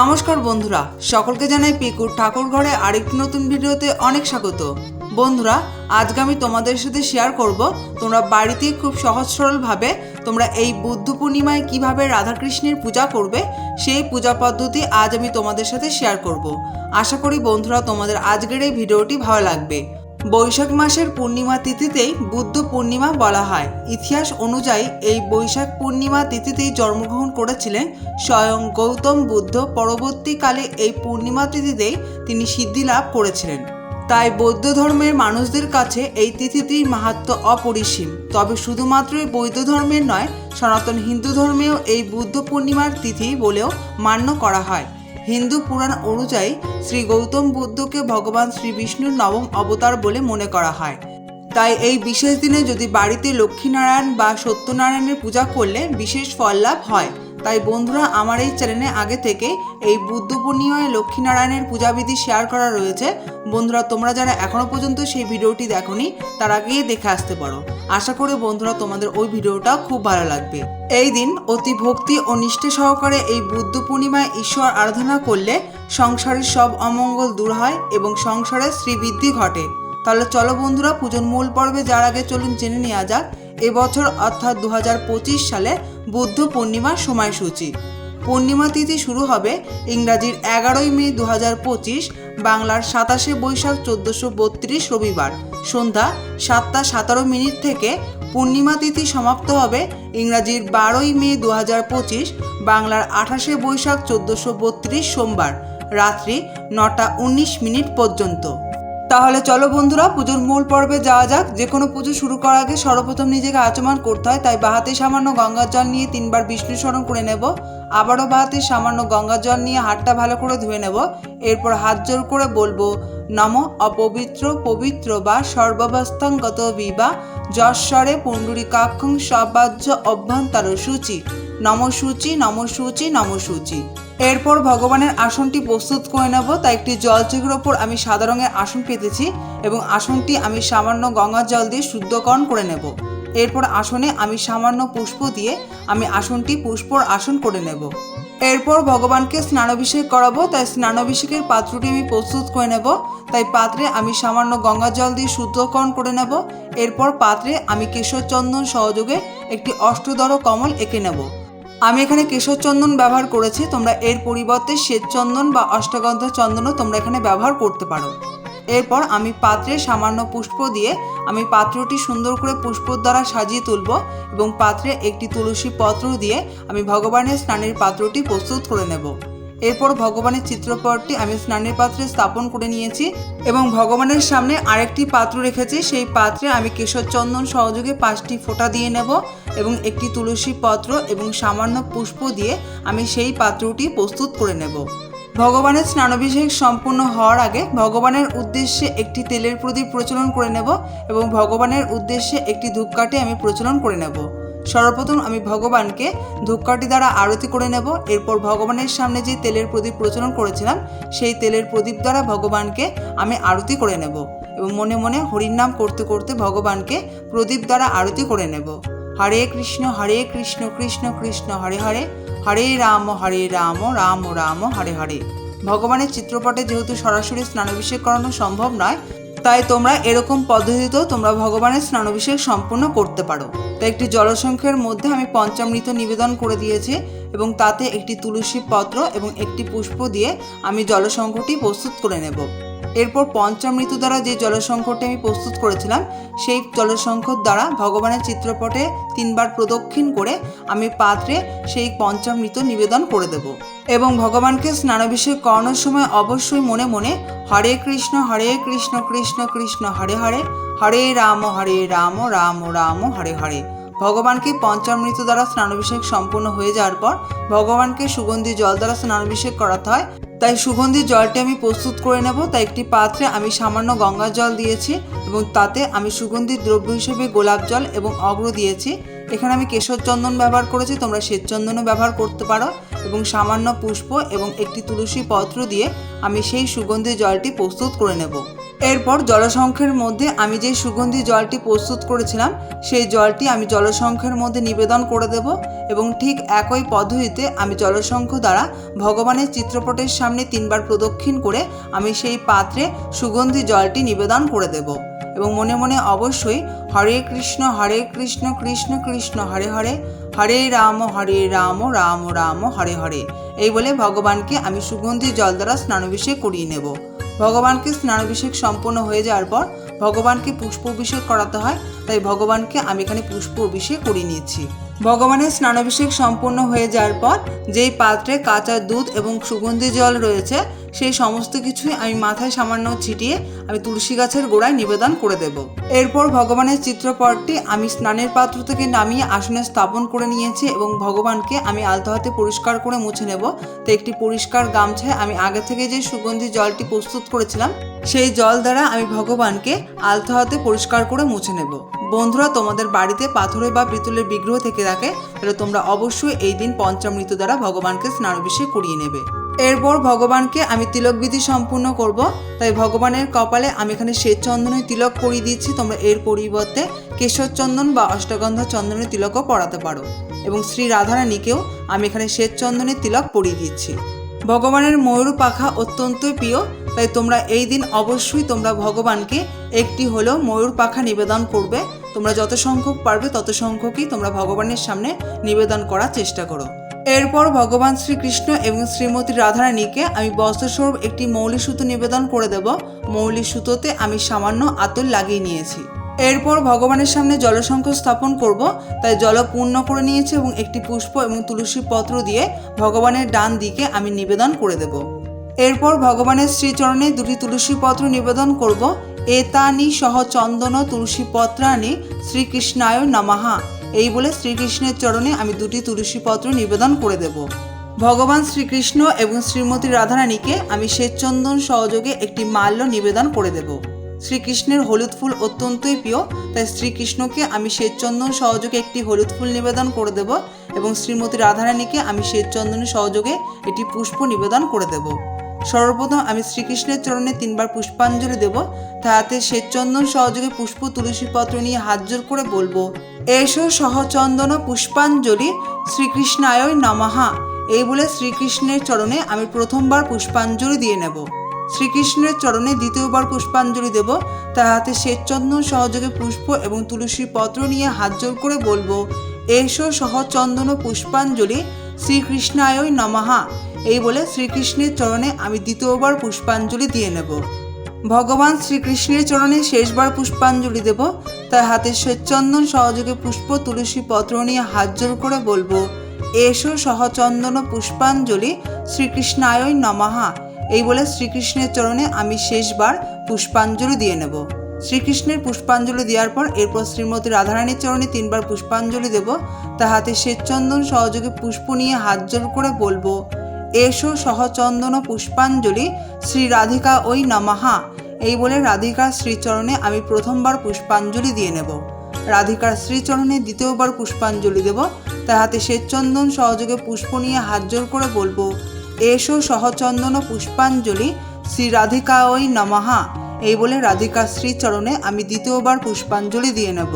নমস্কার বন্ধুরা, সকলকে জানাই পিকুর ঠাকুর ঘরে আরেকটি নতুন ভিডিওতে অনেক স্বাগত। বন্ধুরা, আজকে আমি তোমাদের সাথে শেয়ার করব, তোমরা বাড়িতে খুব সহজ সরলভাবে তোমরা এই বুদ্ধ পূর্ণিমায় কীভাবে রাধাকৃষ্ণের পূজা করবে, সেই পূজা পদ্ধতি আজ আমি তোমাদের সাথে শেয়ার করব। আশা করি বন্ধুরা, তোমাদের আজকের এই ভিডিওটি ভালো লাগবে। বৈশাখ মাসের পূর্ণিমা তিথিতেই বুদ্ধ পূর্ণিমা বলা হয়। ইতিহাস অনুযায়ী এই বৈশাখ পূর্ণিমা তিথিতেই জন্মগ্রহণ করেছিলেন স্বয়ং গৌতম বুদ্ধ। পরবর্তীকালে এই পূর্ণিমা তিথিতেই তিনি সিদ্ধি লাভ করেছিলেন। তাই বৌদ্ধ ধর্মের মানুষদের কাছে এই তিথিটির মাহাত্ম অপরিসীম। তবে শুধুমাত্রই বৌদ্ধ ধর্মের নয়, সনাতন হিন্দু ধর্মেও এই বুদ্ধ পূর্ণিমার তিথি বলেও মান্য করা হয়। হিন্দু পুরাণ অনুযায়ী শ্রী গৌতম বুদ্ধকে ভগবান শ্রী বিষ্ণুর নবম অবতার বলে মনে করা হয়। তাই এই বিশেষ দিনে যদি বাড়িতে লক্ষ্মীনারায়ণ বা সত্যনারায়ণের পূজা করলে বিশেষ ফল লাভ হয়। তাই বন্ধুরা আমার এই চ্যানেলে আগে থেকে এই বুদ্ধ পূর্ণিমায় লক্ষ্মীনারায়ণের পূজাবিধি শেয়ার করা রয়েছে। বন্ধুরা, তোমরা যারা এখনও পর্যন্ত সেই ভিডিওটি দেখোনি, তারা গিয়ে দেখে আসতে পারো। আশা করি বন্ধুরা তোমাদের ওই ভিডিওটা খুব ভালো লাগবে। এই দিন অতি ভক্তি ও নিষ্ঠে সহকারে এই বুদ্ধ পূর্ণিমায় ঈশ্বর আরাধনা করলে সংসারের সব অমঙ্গল দূর হয় এবং সংসারে শ্রীবৃদ্ধি ঘটে। তাহলে চলো বন্ধুরা, পুজোর মূল পর্বে যার আগে চলুন জেনে নেওয়া যাক। এবছর অর্থাৎ দু হাজার পঁচিশ সালে বুদ্ধ পূর্ণিমার সময়সূচি। পূর্ণিমা তিথি শুরু হবে ইংরাজির এগারোই মে দু হাজার পঁচিশ, বাংলার সাতাশে বৈশাখ চোদ্দোশো বত্রিশ রবিবার। সন্ধ্যা সাতটা সতেরো মিনিট থেকে পূর্ণিমা তিথি সমাপ্ত হবে ইংরাজির বারোই মে দু পঁচিশ, বাংলার আঠাশে বৈশাখ চোদ্দোশো বত্রিশ সোমবার। রাত্রি নটা উনিশ মিনিট পর্যন্ত। তাহলে চলো বন্ধুরা, পুজোর মূল পর্বে যাওয়া যাক। যে কোনো পুজো শুরু করার আগে সর্বপ্রথম নিজেকে আচমন করতে হয়, তাই বাহাতে সামান্য গঙ্গার জল নিয়ে তিনবার বিষ্ণু স্মরণ করে নেব। আবারও বাহাতে সামান্য গঙ্গার জল নিয়ে হাতটা ভালো করে ধুয়ে নেব। এরপর হাত জোর করে বলব, নম অপবিত্র পবিত্র বা সর্বাবস্থাঙ্গত বিবা যশ্বরে পুণ্ডরিকাক্ষং সবাজ্য অভ্যন্তর সূচি। নম সূচি নম সূচি নম সূচি। এরপর ভগবানের আসনটি প্রস্তুত করে নেব, তাই একটি জলচোখের ওপর আমি সাদা রঙের আসন পেতেছি এবং আসনটি আমি সামান্য গঙ্গার জল দিয়ে শুদ্ধকরণ করে নেব। এরপর আসনে আমি সামান্য পুষ্প দিয়ে আমি আসনটি পুষ্পর আসন করে নেব। এরপর ভগবানকে স্নানাভিষেক করাবো, তাই স্নানাভিষেকের পাত্রটি আমি প্রস্তুত করে নেব, তাই পাত্রে আমি সামান্য গঙ্গা জল দিয়ে শুদ্ধকরণ করে নেব। এরপর পাত্রে আমি কেশর চন্দন সহযোগে একটি অষ্টদর কমল এঁকে নেব। আমি এখানে কেশর চন্দন ব্যবহার করেছি, তোমরা এর পরিবর্তে শ্বেত চন্দন বা অষ্টগন্ধ চন্দনও তোমরা এখানে ব্যবহার করতে পারো। এরপর আমি পাত্রে সামান্য পুষ্প দিয়ে আমি পাত্রটি সুন্দর করে পুষ্পর দ্বারা সাজিয়ে তুলব এবং পাত্রে একটি তুলসী পত্র দিয়ে আমি ভগবানের স্নানের পাত্রটি প্রস্তুত করে নেব। এরপর ভগবানের চিত্রপটটি আমি স্নানের পাত্রে স্থাপন করে নিয়েছি এবং ভগবানের সামনে আরেকটি পাত্র রেখেছি। সেই পাত্রে আমি কেশর চন্দন সহযোগে পাঁচটি ফোঁটা দিয়ে নেব এবং একটি তুলসী পত্র এবং সামান্য পুষ্প দিয়ে আমি সেই পাত্রটি প্রস্তুত করে নেব। ভগবানের স্নানাভিষেক সম্পূর্ণ হওয়ার আগে ভগবানের উদ্দেশ্যে একটি তেলের প্রদীপ প্রচলন করে নেব এবং ভগবানের উদ্দেশ্যে একটি ধূপকাঠি আমি প্রচলন করে নেব। সর্বপ্রথম আমি ভগবানকে ধূপকাঠি দ্বারা আরতি করে নেব। এরপর ভগবানের সামনে যে তেলের প্রদীপ প্রচলন করেছিলাম, সেই তেলের প্রদীপ দ্বারা ভগবানকে আমি আরতি করে নেব এবং মনে মনে হরির নাম করতে করতে ভগবানকে প্রদীপ দ্বারা আরতি করে নেব। হরে কৃষ্ণ হরে কৃষ্ণ কৃষ্ণ কৃষ্ণ, হরে হরে হরে রাম হরে রাম রাম রাম, হরে হরে। ভগবানের চিত্রপটে যেহেতু সরাসরি স্নানাভিষেক করানো সম্ভব নয় তাই তোমরা এরকম পদ্ধতিতেও তোমরা ভগবানের স্নানাভিষেক সম্পূর্ণ করতে পারো। তাই একটি জলসংখ্যের মধ্যে আমি পঞ্চামৃত নিবেদন করে দিয়েছি এবং তাতে একটি তুলসী পত্র এবং একটি পুষ্প দিয়ে আমি জলসংখ্যটি প্রস্তুত করে নেব। এরপর পঞ্চম পঞ্চামৃত দ্বারা যে জলসংখ্যটি আমি প্রস্তুত করেছিলাম, সেই জলসংখ্যর দ্বারা ভগবানের চিত্রপটে তিনবার প্রদক্ষিণ করে আমি পাত্রে সেই পঞ্চামৃত নিবেদন করে দেব। এবং ভগবানকে স্নানাভিষেক করানোর সময় অবশ্যই মনে মনে হরে কৃষ্ণ হরে কৃষ্ণ কৃষ্ণ কৃষ্ণ, হরে হরে হরে রাম হরে রাম রাম রাম, হরে হরে। ভগবানকে পঞ্চামৃত দ্বারা স্নানাভিষেক সম্পূর্ণ হয়ে যাওয়ার পর ভগবানকে সুগন্ধি জল দ্বারা স্নানাভিষেক করাতে হয়। তাই সুগন্ধি জলটি আমি প্রস্তুত করে নেব। তাই একটি পাত্রে আমি সামান্য গঙ্গা জল দিয়েছি এবং তাতে আমি সুগন্ধি দ্রব্য হিসেবে গোলাপ জল এবং অগ্র দিয়েছি। এখানে আমি কেশর চন্দন ব্যবহার করেছি, তোমরা শ্বেত চন্দনও ব্যবহার করতে পারো এবং সামান্য পুষ্প এবং একটি তুলসী পত্র দিয়ে আমি সেই সুগন্ধি জলটি প্রস্তুত করে নেব। এরপর জলসংখ্যের মধ্যে আমি যে সুগন্ধি জলটি প্রস্তুত করেছিলাম, সেই জলটি আমি জলসংখ্যের মধ্যে নিবেদন করে দেব এবং ঠিক একই পদ্ধতিতে আমি জলসংখ্য দ্বারা ভগবানের চিত্রপটের সামনে তিনবার প্রদক্ষিণ করে আমি সেই পাত্রে সুগন্ধি জলটি নিবেদন করে দেব। এবং মনে মনে অবশ্যই হরে কৃষ্ণ হরে কৃষ্ণ কৃষ্ণ কৃষ্ণ, হরে হরে হরে রাম হরে রাম রাম রাম, হরে হরে। এই বলে ভগবানকে আমি সুগন্ধি জল দ্বারা স্নানাভিষেক করিয়ে নেব। ভগবানকে স্নানাভিষেক সম্পন্ন হয়ে যাওয়ার পর ভগবানকে পুষ্প অভিষেক করাতে হয়, তাই ভগবানকে আমি এখানে পুষ্প অভিষেক করিয়ে নিয়েছি। ভগবানের স্নানাভিষেক সম্পূর্ণ হয়ে যাওয়ার পর যেই পাত্রে কাঁচা দুধ এবং সুগন্ধি জল রয়েছে, সেই সমস্ত কিছুই আমি মাথায় সামান্য ছিটিয়ে আমি তুলসী গাছের গোড়ায় নিবেদন করে দেব। এরপর ভগবানের চিত্রপটটি আমি স্নানের পাত্র থেকে নামিয়ে আসনে স্থাপন করে নিয়েছি এবং ভগবানকে আমি আলতো হাতে পরিষ্কার করে মুছে নেব। তো একটি পরিষ্কার গামছায় আমি আগে থেকে যে সুগন্ধি জলটি প্রস্তুত করেছিলাম সেই জল দ্বারা আমি ভগবানকে আলতো হাতে পরিষ্কার করে মুছে নেব। বন্ধুরা, তোমাদের বাড়িতে পাথরে বা পিতলের বিগ্রহ থেকে থাকে, তাহলে তোমরা অবশ্যই এই দিন পঞ্চামৃত দ্বারা ভগবানকে স্নানাভিষেক করিয়ে নেবে। এরপর ভগবানকে আমি তিলক বিধি সম্পূর্ণ করব। তাই ভগবানের কপালে আমি এখানে শ্বেত চন্দনের তিলক করিয়ে দিচ্ছি। তোমরা এর পরিবর্তে কেশর চন্দন বা অষ্টগন্ধা চন্দনের তিলকও পড়াতে পারো। এবং শ্রী রাধারানীকেও আমি এখানে শ্বেত চন্দনের তিলক পরিয়ে দিচ্ছি। ভগবানের ময়ূর পাখা অত্যন্ত প্রিয়, তাই তোমরা এই দিন অবশ্যই তোমরা ভগবানকে একটি হলেও ময়ূর পাখা নিবেদন করবে। তোমরা যত সংখ্যক পারবে, তত সংখ্যকই তোমরা ভগবানের সামনে নিবেদন করার চেষ্টা করো। এরপর ভগবান শ্রীকৃষ্ণ এবং শ্রীমতী রাধারানীকে আমি বস্ত্রস্বরূপ একটি মৌলিক সুতো নিবেদন করে দেব। মৌলিক সুতোতে আমি সামান্য আতর লাগিয়ে নিয়েছি। এরপর ভগবানের সামনে জলসংখ স্থাপন করব, তাই জল পূর্ণ করে নিয়েছে এবং একটি পুষ্প এবং তুলসী পত্র দিয়ে ভগবানের ডান দিকে আমি নিবেদন করে দেব। এরপর ভগবানের শ্রীচরণে দুটি তুলসী পত্র নিবেদন করব, এতানি সহ চন্দন তুলসী পত্রানি শ্রীকৃষ্ণায় নমাহা এই বলে শ্রীকৃষ্ণের চরণে আমি দুটি তুলসী পত্র নিবেদন করে দেব। ভগবান শ্রীকৃষ্ণ এবং শ্রীমতী রাধারানীকে আমি শ্বেতচন্দন সহযোগে একটি মাল্য নিবেদন করে দেব। শ্রীকৃষ্ণের হলুদ ফুল অত্যন্তই প্রিয়, তাই শ্রীকৃষ্ণকে আমি শ্বেতচন্দন সহযোগে একটি হলুদ ফুল নিবেদন করে দেব এবং শ্রীমতী রাধারানীকে আমি শ্বেতচন্দনের সহযোগে একটি পুষ্প নিবেদন করে দেব। সর্বপ্রথম আমি শ্রীকৃষ্ণের চরণে তিনবার পুষ্পাঞ্জলি দেব, তাহাতে শ্বেতচন্দন সহযোগে পুষ্প তুলসী পত্র নিয়ে হাত জোর করে বলব, এসো সহচন্দন পুষ্পাঞ্জলি শ্রীকৃষ্ণায় নমাহা এই বলে শ্রীকৃষ্ণের চরণে আমি প্রথমবার পুষ্পাঞ্জলি দিয়ে নেব। শ্রীকৃষ্ণের চরণে দ্বিতীয়বার পুষ্পাঞ্জলি দেব। তার হাতে শ্বেতচন্দন সহযোগে পুষ্প এবং তুলসী পত্র নিয়ে হাত জোর করে বলব, এসো সহচন্দন পুষ্পাঞ্জলি, শ্রীকৃষ্ণায় নমাহা এই বলে শ্রীকৃষ্ণের চরণে আমি দ্বিতীয়বার পুষ্পাঞ্জলি দিয়ে নেব। ভগবান শ্রীকৃষ্ণের চরণে শেষবার পুষ্পাঞ্জলি দেব। তার হাতে শ্বেতচন্দন সহযোগে পুষ্প, তুলসী পত্র নিয়ে হাত জোর করে বলব, এসো সহচন্দন পুষ্পাঞ্জলি, শ্রীকৃষ্ণায় নমহা এই বলে শ্রীকৃষ্ণের চরণে আমি শেষবার পুষ্পাঞ্জলি দিয়ে নেব। শ্রীকৃষ্ণের পুষ্পাঞ্জলি দেওয়ার পর এরপর শ্রীমতী রাধারানীর চরণে তিনবার পুষ্পাঞ্জলি দেব। তার হাতে শ্বেতচন্দন সহযোগে পুষ্প নিয়ে হাত জোর করে বলব, এসো সহচন্দন পুষ্পাঞ্জলি, শ্রী রাধিকা ওই নমাহা। এই বলে রাধিকার শ্রীচরণে আমি প্রথমবার পুষ্পাঞ্জলি দিয়ে নেব। রাধিকার শ্রীচরণে দ্বিতীয়বার পুষ্পাঞ্জলি দেব। তার হাতে শ্বেতচন্দন সহযোগে পুষ্প নিয়ে হাত জোর করে বলব এসো সহচন্দন পুষ্পাঞ্জলি শ্রী রাধিকা ওই নমাহা এই বলে রাধিকার শ্রীচরণে আমি দ্বিতীয়বার পুষ্পাঞ্জলি দিয়ে নেব।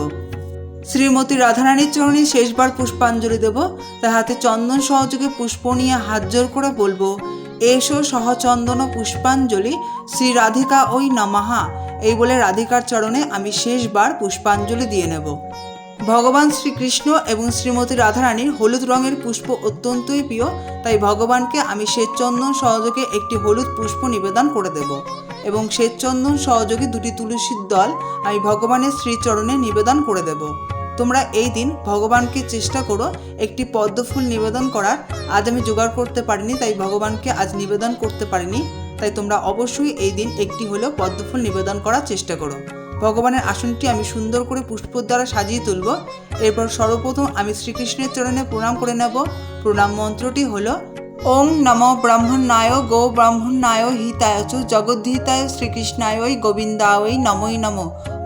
শ্রীমতী রাধারানীর চরণে শেষবার পুষ্পাঞ্জলি দেব। তার হাতে চন্দন সহযোগে পুষ্প নিয়ে হাত জোর করে বলব, এসো সহচন্দন পুষ্পাঞ্জলি শ্রী রাধিকা ওই নমাহা এই বলে রাধিকার চরণে আমি শেষবার পুষ্পাঞ্জলি দিয়ে নেব। ভগবান শ্রীকৃষ্ণ এবং শ্রীমতী রাধারানীর হলুদ রঙের পুষ্প অত্যন্তই প্রিয়, তাই ভগবানকে আমি শ্বেতচন্দন সহযোগে একটি হলুদ পুষ্প নিবেদন করে দেব। এবং শ্বেতচন্দন সহযোগে দুটি তুলসীর দল আমি ভগবানের শ্রীচরণে নিবেদন করে দেব। তোমরা এই দিন ভগবানকে চেষ্টা করো একটি পদ্মফুল নিবেদন করার। আজ আমি জোগাড় করতে পারিনি, তাই ভগবানকে আজ নিবেদন করতে পারিনি। তাই তোমরা অবশ্যই এই দিন একটি হলেও পদ্মফুল নিবেদন করার চেষ্টা করো। ভগবানের আসনটি আমি সুন্দর করে পুষ্প দ্বারা সাজিয়ে তুলব। এরপর সর্বপ্রথম আমি শ্রীকৃষ্ণের চরণে প্রণাম করে নেব। প্রণাম মন্ত্রটি হলো ওং নম ব্রাহ্মণায় গো ব্রাহ্মণায় হিতায় চ জগদ্ধিতায় শ্রীকৃষ্ণায় গোবিন্দায় নমই নম।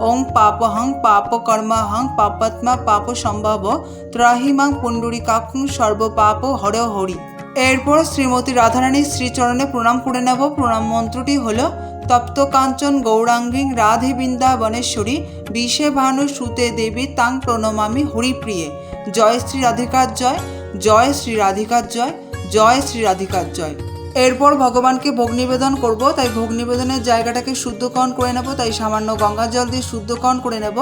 ওং পাপহং পাপ কর্মাহং পাপাত্মা পাপ সম্ভব ত্রাহিমাং পুণ্ডরিকাক্ষং সর্ব পাপ হর হরি। এরপর শ্রীমতী রাধারানীর শ্রীচরণে প্রণাম করে নেব। প্রণাম মন্ত্রটি হল তপ্ত কাঞ্চন গৌরাঙ্গী রাধে বৃন্দাবনেশ্বরী বিষে ভানু সুতে দেবী তাং প্রণমামি হরিপ্রিয়ে। জয় শ্রী রাধিকার জয় জয় শ্রী রাধিকার জয় জয় শ্রী রাধিকার জয়। এরপর ভগবানকে ভোগ নিবেদন করব, তাই ভোগ নিবেদনের জায়গাটাকে শুদ্ধকরণ করে নেব, তাই সামান্য গঙ্গা জল দিয়ে শুদ্ধকরণ করে নেব।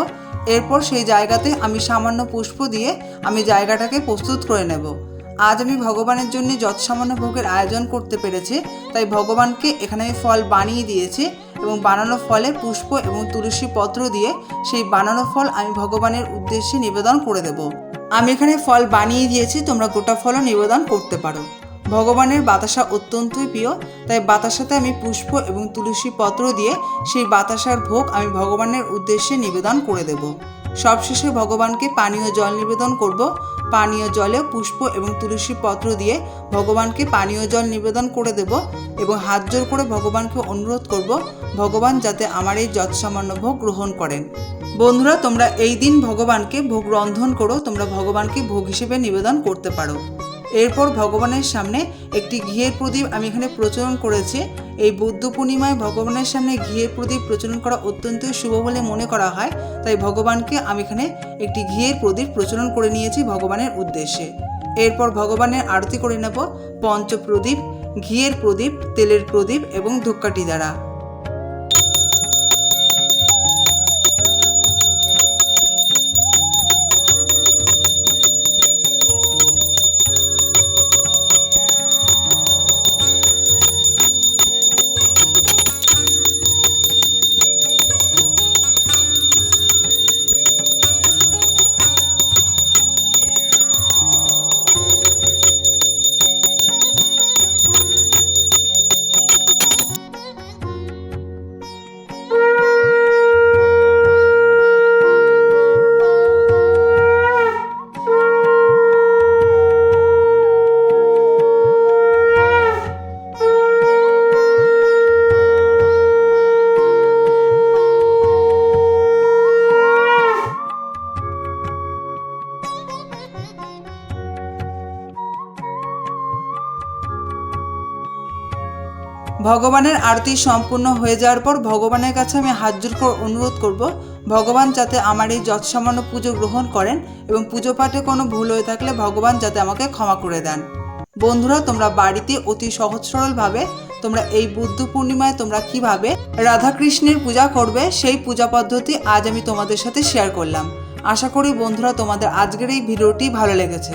এরপর সেই জায়গাতে আমি সামান্য পুষ্প দিয়ে আমি জায়গাটাকে প্রস্তুত করে নেব। আজ আমি ভগবানের জন্য যত সামান্য ভোগের আয়োজন করতে পেরেছি, তাই ভগবানকে এখানে আমি ফল বানিয়ে দিয়েছি এবং বানানো ফলে পুষ্প এবং তুলসী পত্র দিয়ে সেই বানানো ফল আমি ভগবানের উদ্দেশ্যে নিবেদন করে দেব। আমি এখানে ফল বানিয়ে দিয়েছি, তোমরা গোটা ফলও নিবেদন করতে পারো। ভগবানের বাতাসা অত্যন্তই প্রিয়, তাই বাতাসাতে আমি পুষ্প এবং তুলসী পত্র দিয়ে সেই বাতাসার ভোগ আমি ভগবানের উদ্দেশ্যে নিবেদন করে দেব। সবশেষে ভগবানকে পানীয় জল নিবেদন করব। পানীয় জলে পুষ্প এবং তুলসী পত্র দিয়ে ভগবানকে পানীয় জল নিবেদন করে দেব এবং হাত জোর করে ভগবানকে অনুরোধ করব, ভগবান যাতে আমার এই যৎসামান্য ভোগ গ্রহণ করেন। বন্ধুরা, তোমরা এই দিন ভগবানকে ভোগ রন্ধন করো, তোমরা ভগবানকে ভোগ হিসেবে নিবেদন করতে পারো। এরপর ভগবানের সামনে একটি ঘিয়ের প্রদীপ আমি এখানে প্রচলন করেছি। এই বুদ্ধ পূর্ণিমায় ভগবানের সামনে ঘিয়ের প্রদীপ প্রচলন করা অত্যন্ত শুভ বলে মনে করা হয়। তাই ভগবানকে আমি এখানে একটি ঘিয়ের প্রদীপ প্রচলন করে নিয়েছি ভগবানের উদ্দেশ্যে। এরপর ভগবানের আরতি করে নেব। পঞ্চপ্রদীপ, ঘিয়ের প্রদীপ, তেলের প্রদীপ এবং ধূপকাঠি দ্বারা। ভগবানের আরতি সম্পূর্ণ হয়ে যাওয়ার পর ভগবানের কাছে আমি হাত জোর করে অনুরোধ করব, ভগবান যাতে আমার এই যৎসামান্য পুজো গ্রহণ করেন এবং পুজো পাঠে কোনো ভুল হয়ে থাকলে ভগবান যাতে আমাকে ক্ষমা করে দেন। বন্ধুরা, তোমরা বাড়িতে অতি সহজ সরলভাবে তোমরা এই বুদ্ধ পূর্ণিমায় তোমরা কীভাবে রাধাকৃষ্ণের পূজা করবে, সেই পূজা পদ্ধতি আজ আমি তোমাদের সাথে শেয়ার করলাম। আশা করি বন্ধুরা, তোমাদের আজকের এই ভিডিওটি ভালো লেগেছে।